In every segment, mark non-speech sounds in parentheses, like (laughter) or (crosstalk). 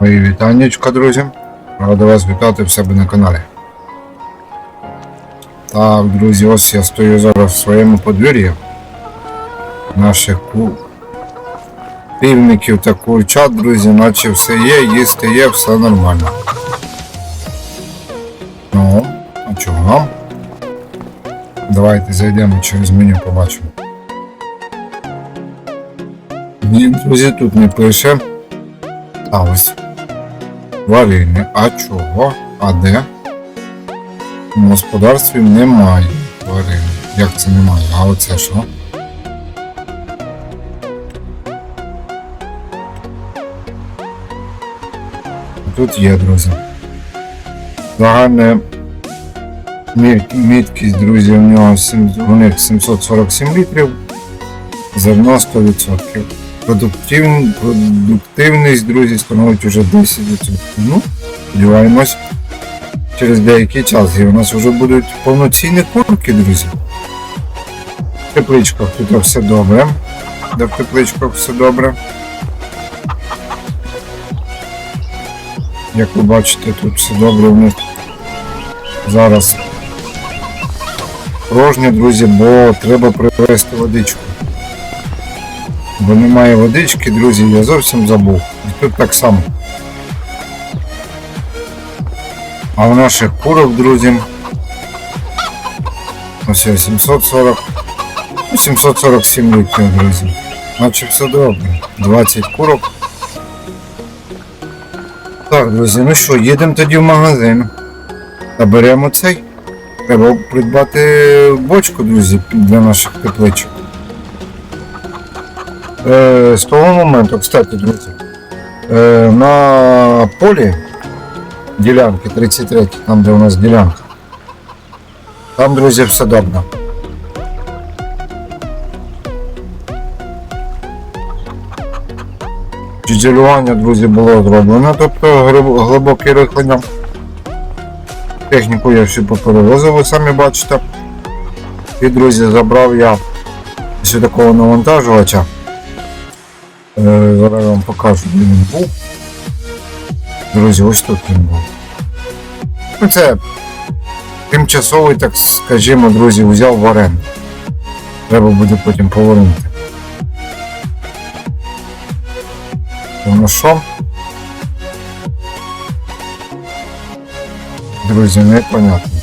Мої вітаннячка, друзі. Рада вас вітати в себе на каналі. Так, друзі, ось я стою зараз в своєму подвір'ї. Наших ку... півників та курчат, друзі, наче все є, їсти є, все нормально. Ну, а чого нам? Давайте зайдемо через меню, побачимо. Ні, друзі, тут не пише. А ось. Варені. А чого? А де? В господарстві немає тварин. Як це немає? А оце що? Тут є, друзі. Загальна міткість, друзі, у нього у них 747 літрів, зерно 100%. Продуктив... Продуктивність, друзі, становить уже 10%. Ну, сподіваємось, через деякий час і у нас вже будуть повноцінні курки, друзі. В тепличках тут все добре. Де в тепличках все добре. Як ви бачите, тут все добре у них зараз порожньо, друзі, бо треба привезти водичку. Бо немає водички, друзі, я зовсім забув. І тут так само. А у наших курок, друзі, ось ось 740, ну, 747 літрів, друзі. Наче все добре. 20 курок. Так, друзі, ну що, їдемо тоді в магазин. Та беремо цей. Треба придбати бочку, друзі, для наших тепличок. Е, з того моменту, кстати, друзі, е, на полі ділянки 33, там де у нас ділянка. Там, друзі, все добре. Джерелювання, друзі, було зроблено, тобто глибоке рихлення. Техніку я всю поперевозив, ви самі бачите. І, друзі, забрав я ось такого навантажувача. Е, Зараз вам покажу, де він був. Друзі, ось тут він був. Ну це тимчасовий, так скажімо, друзі, взяв в оренду. Треба буде потім повернути. Ну що? Друзі, непонятно.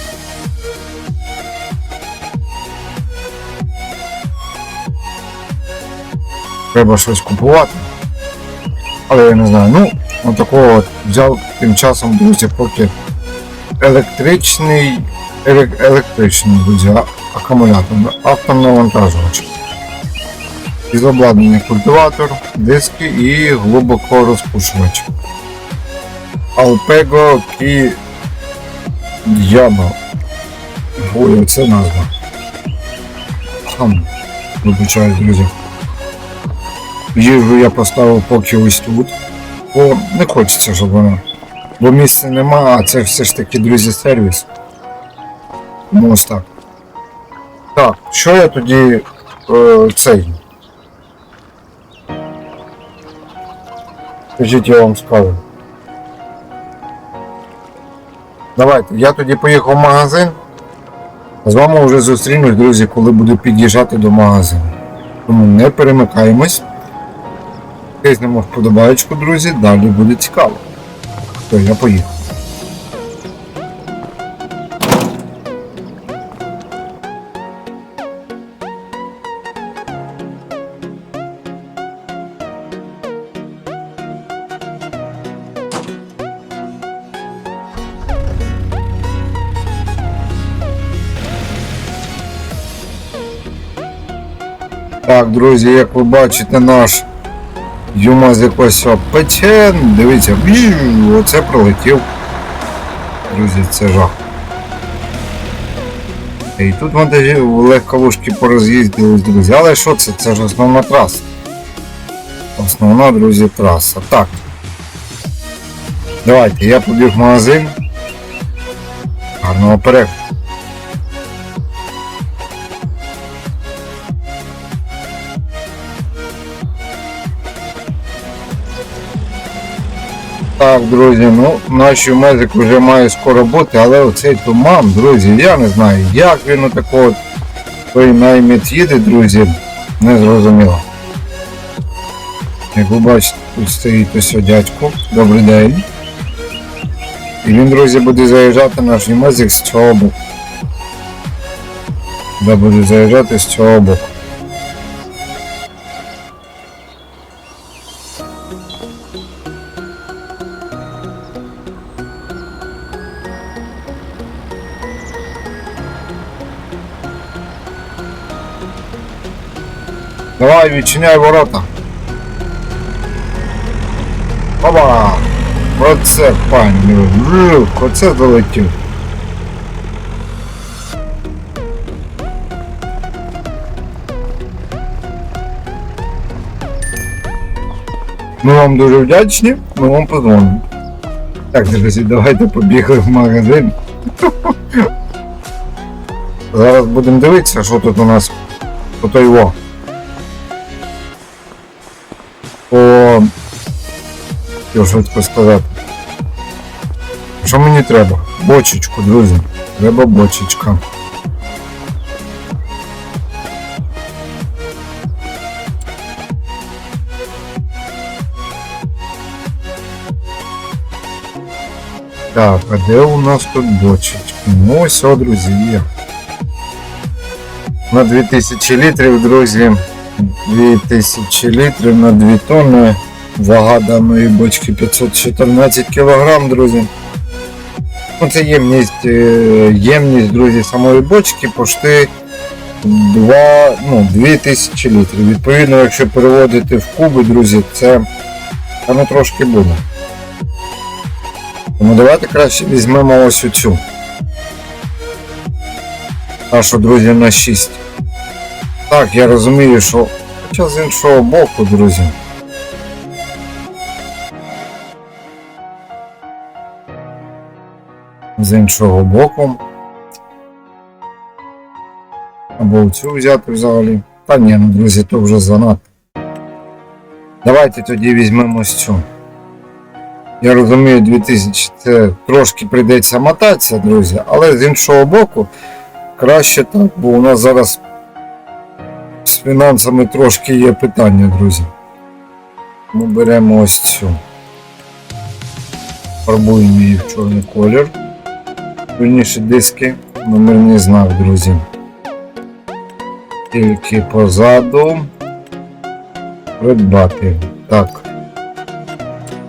Треба щось купувати. Але я не знаю. Ну, отакого от взяв тим часом, друзі, поки електричний, елек- електричний, друзі, акумулятор, автонавантажувач. Із обладнання культиватор, диски і глибоко розпушувач. Alpego Ки Яба. Ой, це назва. Там, вибачаюсь, друзі. Їжу я поставив поки ось тут. Бо не хочеться, щоб вона. Бо місця нема, а це все ж таки, друзі, сервіс. Тому ось так. Так, що я тоді е, цей. Скажіть, я вам скажу. Давайте, я тоді поїхав в магазин. З вами вже зустрінусь, друзі, коли буду під'їжджати до магазину. Тому не перемикаємось. Тиснемо вподобаєчку, друзі, далі буде цікаво. Все, я поїхав. Так, друзі, як ви бачите, наш Юмаз якось пече. Дивіться, оце пролетів. Друзі, це жах. І тут вантажі легковушки пороз'їздились, друзі. Але що це? Це ж основна траса. Основна, друзі, траса. Так. Давайте, я побіг в магазин. Гарного перегляду. Так, друзі, ну наш мезик вже має скоро бути, але оцей туман, друзі, я не знаю, як він отако от найміт їде, друзі, не зрозуміло. Як ви бачите, тут стоїть ось дядько. Добрий день. І він, друзі, буде заїжджати наш мезик з цього боку. Де буде заїжджати з цього боку. Давай, відчиняй ворота. Опа! Оце пані. Оце залетів. Ми вам дуже вдячні, ми вам подзвонимо. Так, друзі, давайте побігли в магазин. (laughs) Зараз будемо дивитися, що тут у нас по той во. Що швидко сказати. Що мені треба? Бочечку, друзі. Треба бочечка. Так, а де у нас тут бочечки? Ну ось, о, друзі, є. На 2000 літрів, друзі. 2000 літрів на 2 тонни. Вага даної бочки 514 кг, друзі. Ну, це ємність, е, ємність, друзі, самої бочки пошти 2, ну, 2000 літрів. Відповідно, якщо переводити в куби, друзі, це воно трошки буде. Тому давайте краще візьмемо ось оцю. Нашу, друзі, на 6. Так, я розумію, що хоча з іншого боку, друзі. З іншого боку. Або цю взяти взагалі. Та ні, ну, друзі, то вже занадто. Давайте тоді візьмемо ось цю. Я розумію, 2000 це трошки прийдеться мотатися, друзі, але з іншого боку, краще так, бо у нас зараз з фінансами трошки є питання, друзі. Ми беремо ось цю. Фарбуємо її в чорний колір. Вірніше диски, номерний знак, друзі. Тільки позаду. Придбати. Так.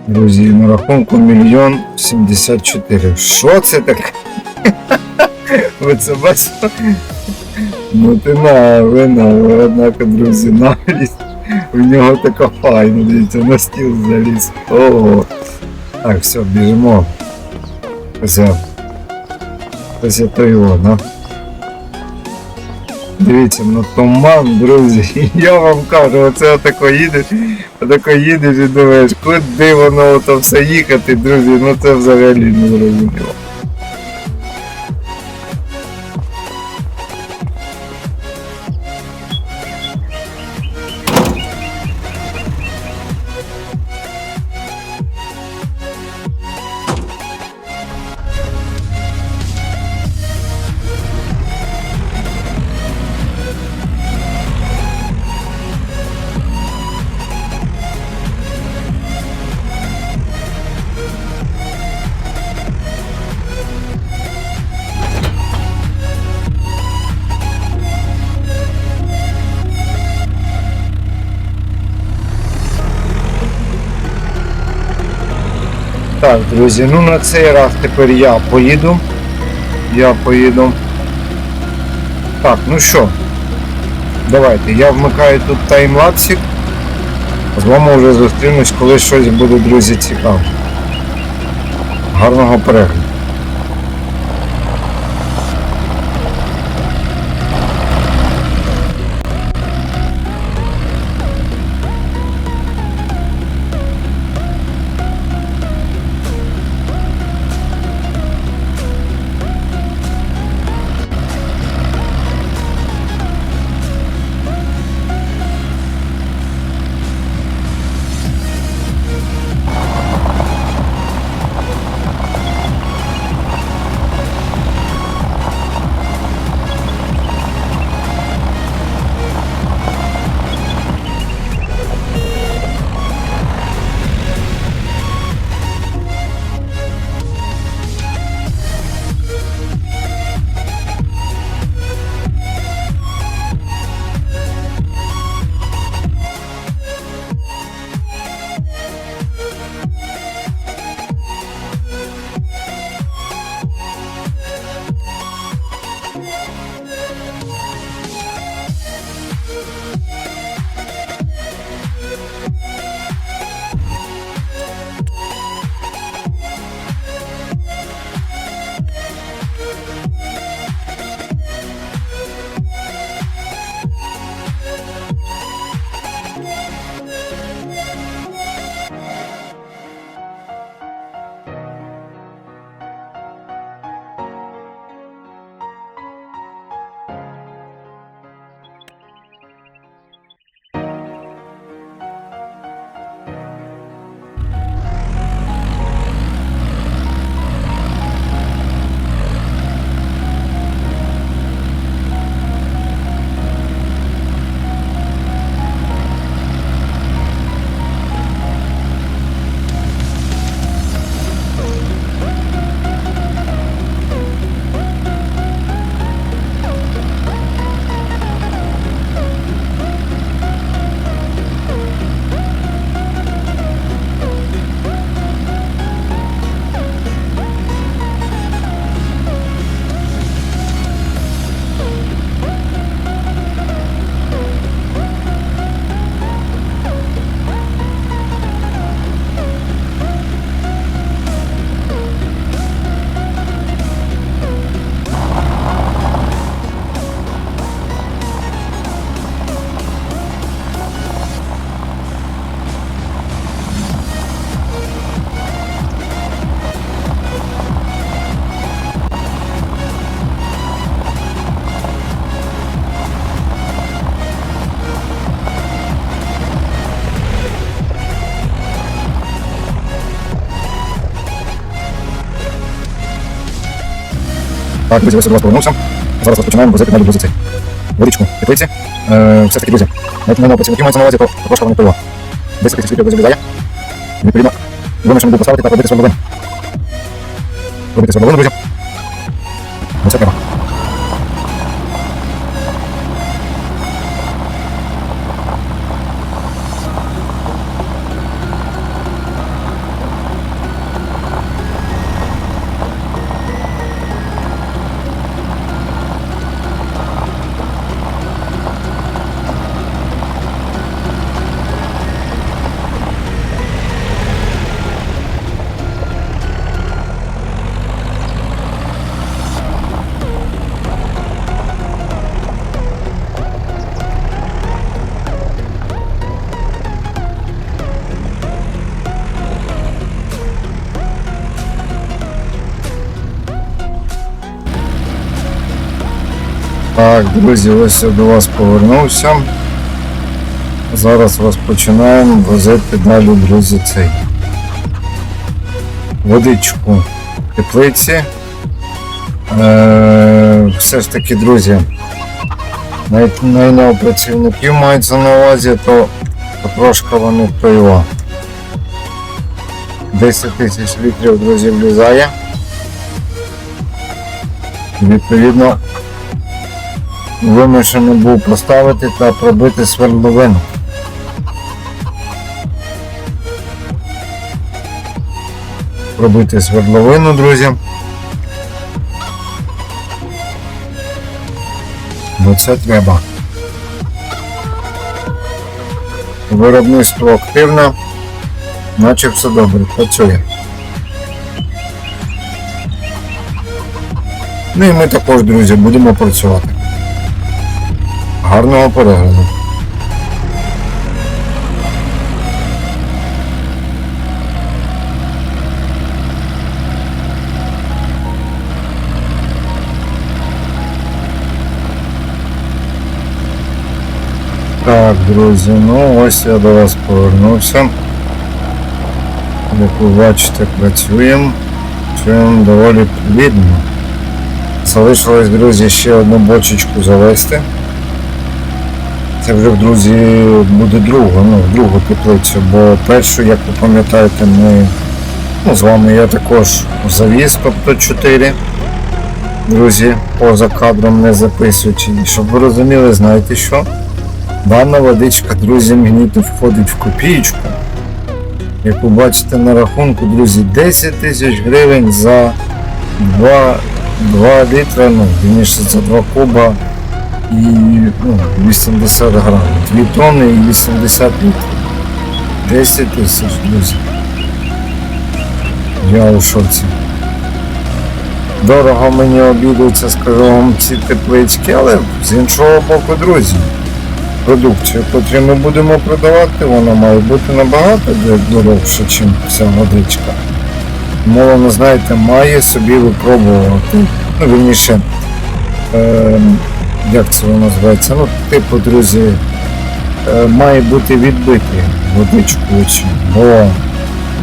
Друзі, на рахунку мільйон сімдесят чотири. Що це таке? (laughs) Ви це бачите? Ну ти на, ви на, однако, друзі, навіть у нього така файна, дивіться, на стіл заліз. Ого. Так, все, біжимо. Все. Ось то його, да? Дивіться, ну туман, друзі. (laughs) Я вам кажу, оце отако їдеш, отако їдеш і думаєш, куди воно ото все їхати, друзі, ну це взагалі не зрозуміло. Друзі, ну на цей раз тепер я поїду. Я поїду. Так, ну що, давайте, я вмикаю тут таймлапсик. З вами вже зустрінусь, коли щось буде, друзі, цікаве. Гарного перегляду. Так, друзі, ось до вас повернувся. Зараз розпочинаємо возити на друзі. Водичку теплиці. Е, все таки, друзі, навіть мене працівників мається на увазі, то також вони пиво. 10 тисяч літрів влізає. Відповідно, вимушений був поставити та робити свердловину. Робити свердловину, друзі. Оце треба. Так, друзі, ось я до вас повернувся. Зараз розпочинаємо возити далі, друзі, цей водичку теплиці. Е, все ж таки, друзі, навіть найняв працівників мається на увазі, то трошки вони пива. 10 тисяч літрів, друзі, влізає. Відповідно, вимушений був поставити та пробити свердловину. Пробити свердловину, друзі. Бо це треба. Виробництво активне, наче все добре, працює. Ну і ми також, друзі, будемо працювати. Гарного перегляду. Так, друзі, ну ось я до вас повернувся. Як ви бачите, працюємо. Працюємо доволі плідно. Залишилось, друзі, ще одну бочечку завести. Це вже, друзі, буде друга, ну, другу теплицю, бо першу, як ви пам'ятаєте, ми ну, з вами я також завіз, тобто 4. Друзі, поза кадром не записуючи. Щоб ви розуміли, знаєте що? Дана водичка, друзі, мені тут входить в копієчку. Як ви бачите на рахунку, друзі, 10 тисяч гривень за 2, 2 літра, ну, вірніше, за 2 куба і ну, 80 грамів. 2 тонни і 80 літрів. 10 тисяч, друзі. Я у шоці. Дорого мені обійдуться, скажу вам, ці теплички, але з іншого боку, друзі, продукцію, яку ми будемо продавати, вона має бути набагато дорожча, ніж ця водичка. Тому знаєте, має собі випробувати. Ну, вірніше, е, як це воно називається? Ну, типу, друзі, е, має бути відбитий водичку, очі, бо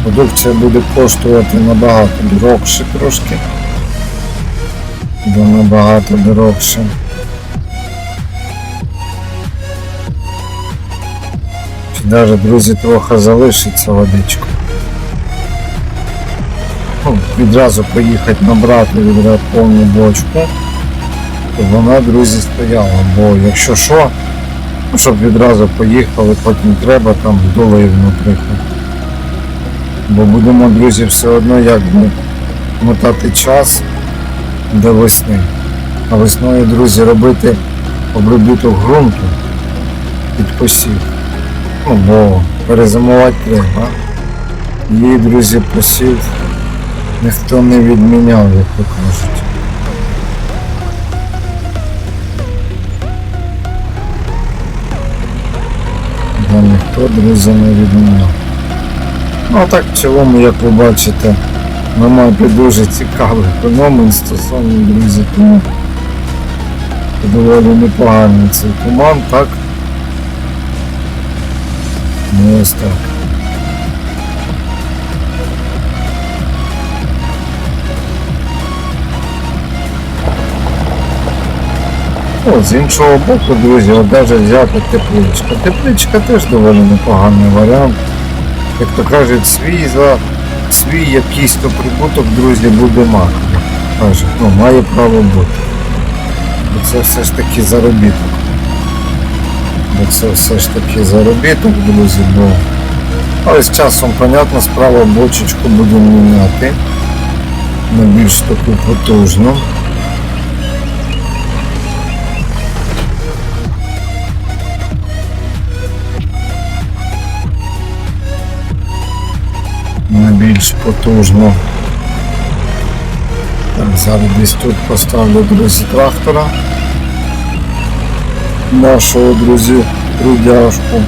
продукція буде коштувати набагато дорогше трошки. Бо набагато дорогше. Чи навіть, друзі, трохи залишиться водичка. Ну, відразу поїхати набрати відразу повну бочку, вона, друзі, стояла. Бо якщо що, ну, щоб відразу поїхали, потім треба там долив, наприклад. Бо будемо, друзі, все одно якби мотати час до весни. А весною, друзі, робити обробіток ґрунту під посів. Ну, бо перезимувати треба. Її, друзі, посів ніхто не відміняв, як то кажуть. Бо ніхто, друзі, не відміняв. Ну а так в цілому, як ви бачите, на мапі дуже цікавий феномен стосовно друзі, тому доволі непоганий цей команд, так? Ну ось так. Ну, з іншого боку, друзі, от навіть взяти тепличка. Тепличка теж доволі непоганий варіант. Як то кажуть, свій за свій якийсь то прибуток, друзі, буде мати. Кажуть, ну, має право бути. Бо це все ж таки заробіток. Бо це все ж таки заробіток, друзі, бо але з часом, понятно, справа бочечку будемо міняти на більш таку потужну. Більш потужну. Так, зараз десь тут поставлю, друзі, трактора. Нашого, друзі, трудяшку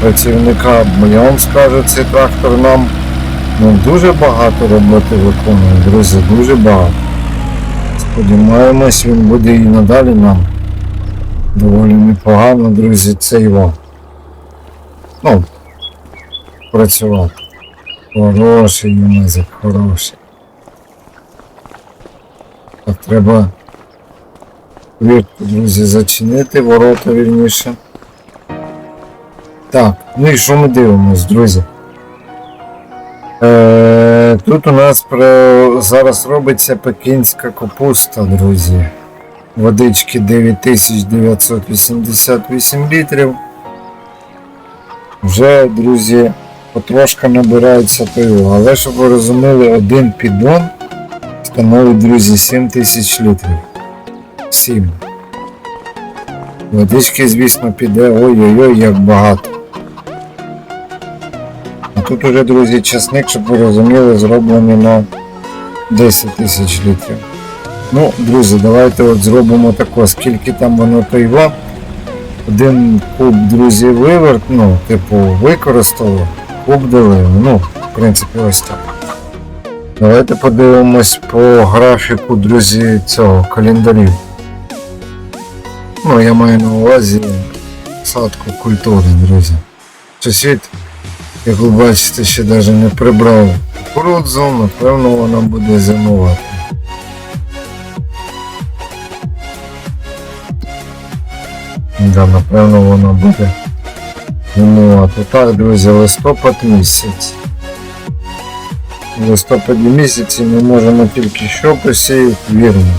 працівника, бо я вам цей трактор нам ну, дуже багато роботи виконує, друзі, дуже багато. Сподіваємось, він буде і надалі нам доволі непогано, друзі, цей вам. Ну, працювати. Хороший язик, хороший. Так, треба друзі, зачинити, ворота вірніше. Так, ну і що ми дивимось, друзі? Е, тут у нас зараз робиться пекінська капуста, друзі. Водички 9988 літрів. Вже, друзі, потрошка набирається пиво. Але щоб ви розуміли, один піддон становить, друзі, 7 тисяч літрів. 7. Водички, звісно, піде ой-ой-ой, як багато. А тут уже, друзі, часник, щоб ви розуміли, зроблений на 10 тисяч літрів. Ну, друзі, давайте от зробимо тако, скільки там воно пива. Один куб, друзі, виверт, ну, типу, використало, куб долив. Ну, в принципі, ось так. Давайте подивимось по графіку, друзі, цього календарів. Ну, я маю на увазі садку культури, друзі. Сусід, як ви бачите, ще навіть не прибрав кукурудзу, напевно вона буде зимувати. Да, напевно вона буде зимувати. Так, друзі, листопад місяць. В листопаді місяці ми можемо тільки що посіяти вірно.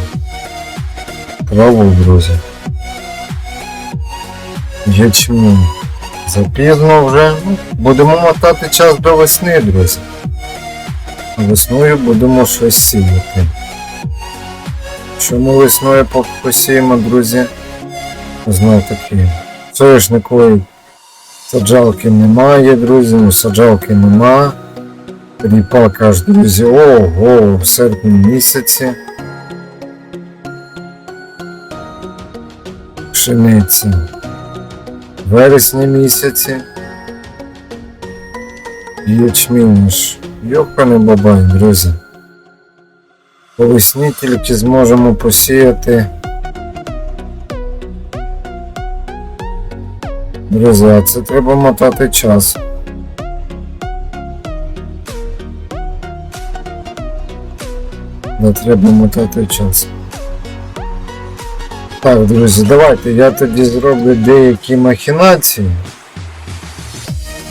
Траву, друзі. Ячмінь. Запізно вже. Ну, будемо мотати час до весни, друзі. А Весною будемо щось сіяти. Чому весною посіємо, друзі? Знов таки. Соняшникової саджалки немає, друзі, ну саджалки нема. Ріпака аж, друзі, ого, в серпні місяці. Пшениця. Вересні місяці. Ячмінь ж. Бабай, друзі. По весні тільки зможемо посіяти. Друзі, це треба мотати час. Не треба мотати час. Так, друзі, давайте я тоді зроблю деякі махінації.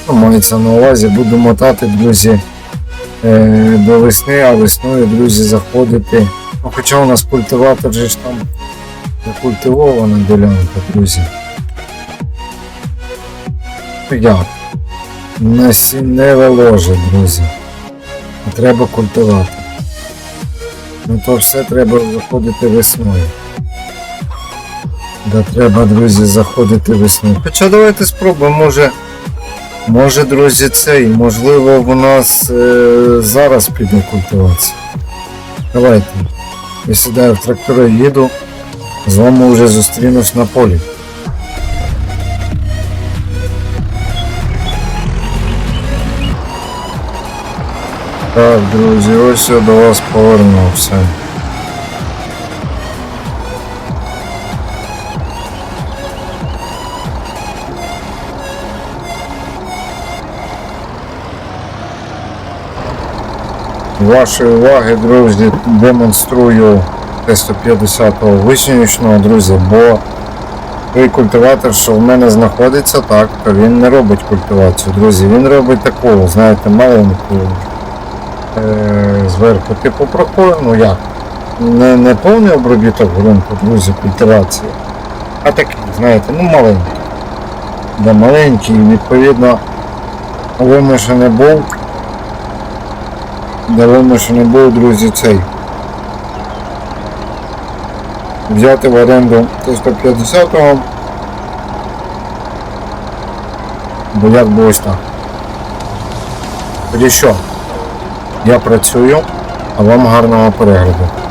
Ну, мається на увазі, буду мотати, друзі, е, до весни, а весною, друзі, заходити. Ну, хоча у нас культиватор же ж там закультивована ділянка, друзі. Як? Насінневе ложе, друзі. Треба культиватор. Ну то все треба заходити весною. Да треба, друзі, заходити весною. Хоча давайте спробуємо, може, може, друзі, цей, можливо, в нас е, зараз піде культивація. Давайте. Я сідаю в трактора їду, з вами вже зустрінусь на полі. Так, друзі, ось я до вас повернувся. Вашої уваги, друзі, демонструю Т-150 вишнічного, друзі, бо той культиватор, що в мене знаходиться, так, то він не робить культивацію, друзі. Він робить таку, знаєте, маленьку зверху, типу прокол, ну як? Не, не повний обробіток ґрунту, друзі, культивації, а такий, знаєте, ну маленький. Да, маленький, відповідно, вимушений був. Да вимушений був, друзі, цей. Взяти в оренду Т-150, бо як би ось так. Тоді? Я працюю, а вам гарного перегляду.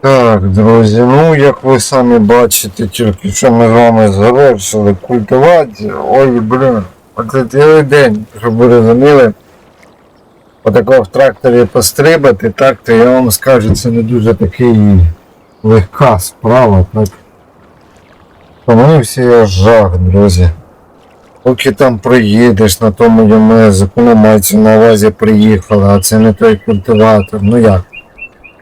Так, друзі, ну як ви самі бачите, тільки що ми з вами завершили культивацію. Ой, блін, оце цілий день, щоб ви розуміли. Отако в тракторі пострибати, так, то я вам скажу, це не дуже такий легка справа, так. Тому всі я жах, друзі. Поки там приїдеш на тому ЄМЕЗику, ну мається на увазі приїхали, а це не той культиватор. Ну як?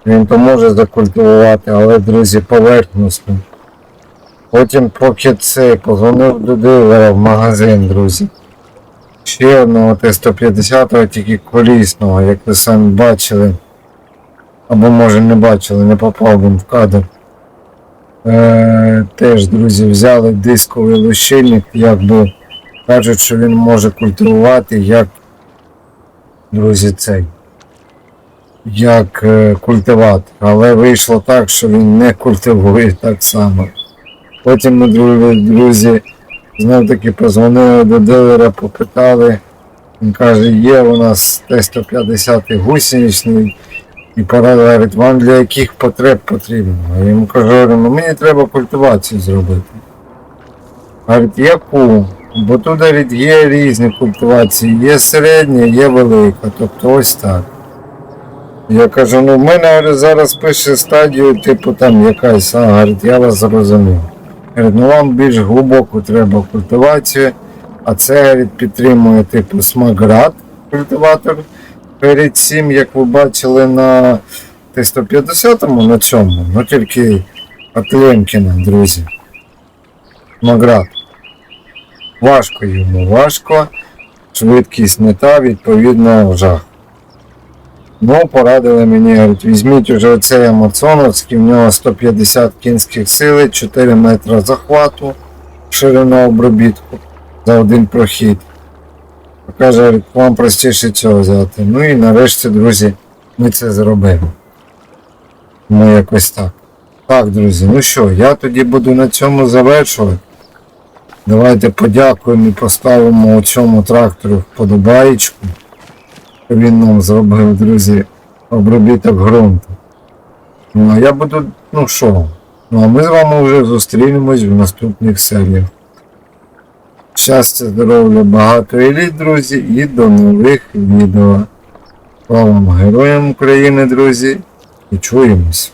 Він то може закультивувати, але, друзі, поверхносно. Потім поки цей позвонив до дилера в магазин, друзі. Ще одного Т-150, тільки колісного, як ви самі бачили. Або може не бачили, не попав він в кадр. Е, теж, друзі, взяли дисковий лущильник, якби кажуть, що він може культивувати як, друзі, цей. Як е, культиватор. Але вийшло так, що він не культивує так само. Потім ми, друзі, знов таки позвонили до дилера, попитали. Він каже, є у нас Т-150 гусеничний, і пора говорить, вам для яких потреб потрібно? Я йому кажу, ну мені треба культивацію зробити. Говорить, яку? Бо тут є різні культивації, є середня, є велика, тобто ось так. Я кажу, ну в мене говорю, зараз пише стадію, типу там якась, а говорить, я вас зрозумів. Говорить, ну вам більш глибоку треба культивацію, а це говорить, підтримує типу смаград культиватор. Перед цим, як ви бачили на Т-150, на цьому, ну тільки от Лемкіна, друзі. Смаград. Важко йому, важко. Швидкість не та, відповідно, жах. Ну, порадили мені, говорять, візьміть уже оцей Амазоновський, в нього 150 кінських сили, 4 метри захвату, ширина обробітку за один прохід. Каже, говорить, вам простіше цього взяти. Ну і нарешті, друзі, ми це зробимо. Ну якось так. Так, друзі, ну що, я тоді буду на цьому завершувати. Давайте подякуємо і поставимо цьому трактору вподобаєчку. Він нам зробив, друзі, обробіток ґрунту. Ну а я буду, ну що, ну а ми з вами вже зустрінемось в наступних серіях. Щастя, здоров'я, багато еліт, друзі, і до нових відео. Слава вам героям України, друзі, і чуємось.